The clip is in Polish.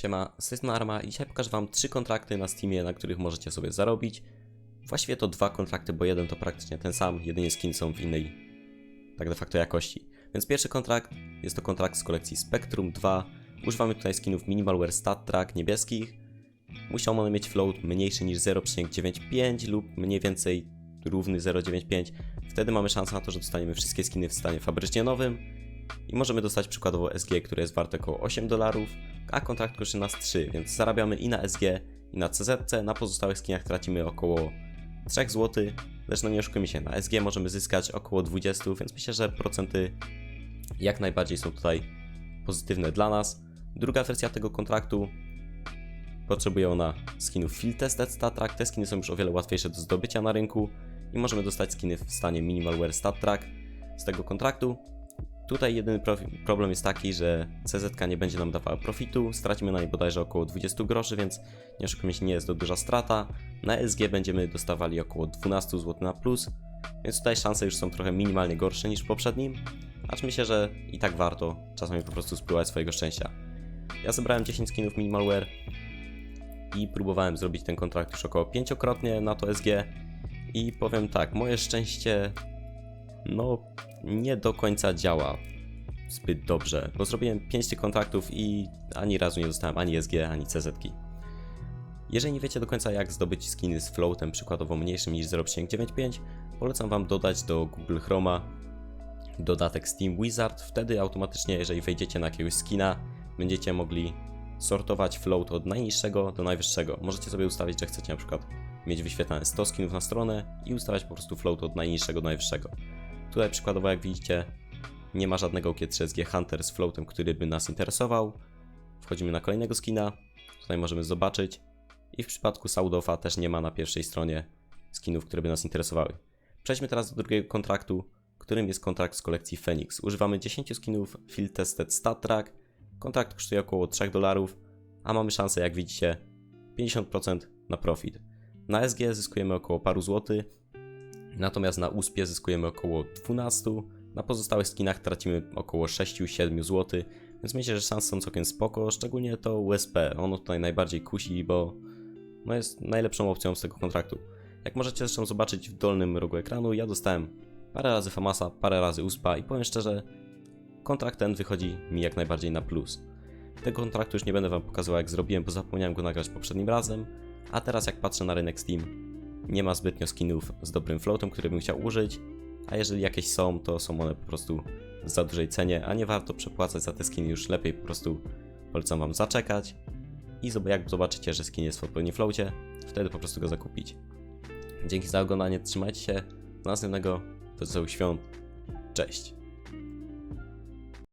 Siema, strony Arma i dzisiaj pokażę Wam trzy kontrakty na Steamie, na których możecie sobie zarobić. Właściwie to dwa kontrakty, bo jeden to praktycznie ten sam, jedynie skiny są w innej, tak de facto jakości. Więc pierwszy kontrakt jest to kontrakt z kolekcji Spectrum 2. Używamy tutaj skinów Minimalware Stat Track niebieskich. Musiał one mieć float mniejszy niż 0,95 lub mniej więcej równy 0,95. Wtedy mamy szansę na to, że dostaniemy wszystkie skiny w stanie fabrycznie nowym. I możemy dostać przykładowo SG, które jest warte około 8 dolarów, a kontrakt kosztuje nas 3, więc zarabiamy i na SG, i na CZ. Na pozostałych skinach tracimy około 3 zł. Lecz no nie oszukujmy się, na SG możemy zyskać około 20, więc myślę, że procenty jak najbardziej są tutaj pozytywne dla nas. Druga wersja tego kontraktu potrzebuje ona skinów Field Tested Stat Track. Te skiny są już o wiele łatwiejsze do zdobycia na rynku i możemy dostać skiny w stanie Minimalware Stat Track z tego kontraktu. Tutaj jedyny problem jest taki, że CZ nie będzie nam dawała profitu, stracimy na niej bodajże około 20 groszy, więc nie oszukujmy się, nie jest to duża strata. Na SG będziemy dostawali około 12 zł na plus, więc tutaj szanse już są trochę minimalnie gorsze niż w poprzednim, acz myślę, że i tak warto czasami po prostu spróbować swojego szczęścia. Ja zebrałem 10 skinów Minimalware i próbowałem zrobić ten kontrakt już około pięciokrotnie na to SG i powiem tak, moje szczęście no nie do końca działa zbyt dobrze, bo zrobiłem 5 tych kontraktów i ani razu nie dostałem ani SG, ani CZ. Jeżeli nie wiecie do końca jak zdobyć skiny z floatem przykładowo mniejszym niż 0,95, polecam Wam dodać do Google Chroma dodatek Steam Wizard. Wtedy automatycznie, jeżeli wejdziecie na jakiegoś skina, będziecie mogli sortować float od najniższego do najwyższego. Możecie sobie ustawić, że chcecie na przykład mieć wyświetlane 100 skinów na stronę i ustawiać po prostu float od najniższego do najwyższego. Tutaj przykładowo jak widzicie nie ma żadnego G3SG Hunter z floatem, który by nas interesował. Wchodzimy na kolejnego skina, tutaj możemy zobaczyć i w przypadku Saudofa też nie ma na pierwszej stronie skinów, które by nas interesowały. Przejdźmy teraz do drugiego kontraktu, którym jest kontrakt z kolekcji Phoenix. Używamy 10 skinów Field Tested Stat Track. Kontrakt kosztuje około 3 dolarów, a mamy szansę, jak widzicie, 50% na profit. Na SG zyskujemy około paru złotych, natomiast na USPie zyskujemy około 12, na pozostałych skinach tracimy około 6-7 zł, więc myślę, że szanse są całkiem spoko, szczególnie to USP, ono tutaj najbardziej kusi, bo no jest najlepszą opcją z tego kontraktu. Jak możecie zresztą zobaczyć w dolnym rogu ekranu, ja dostałem parę razy Famasa, parę razy USPa i powiem szczerze, kontrakt ten wychodzi mi jak najbardziej na plus. Tego kontraktu już nie będę Wam pokazywał jak zrobiłem, bo zapomniałem go nagrać poprzednim razem, a teraz jak patrzę na rynek Steam, nie ma zbytnio skinów z dobrym floatem, który bym chciał użyć, a jeżeli jakieś są, to są one po prostu w za dużej cenie, a nie warto przepłacać za te skiny, już lepiej po prostu polecam Wam zaczekać i jak zobaczycie, że skin jest w odpowiednim floacie, wtedy po prostu go zakupić. Dzięki za oglądanie, trzymajcie się, do następnego, do świąt, cześć!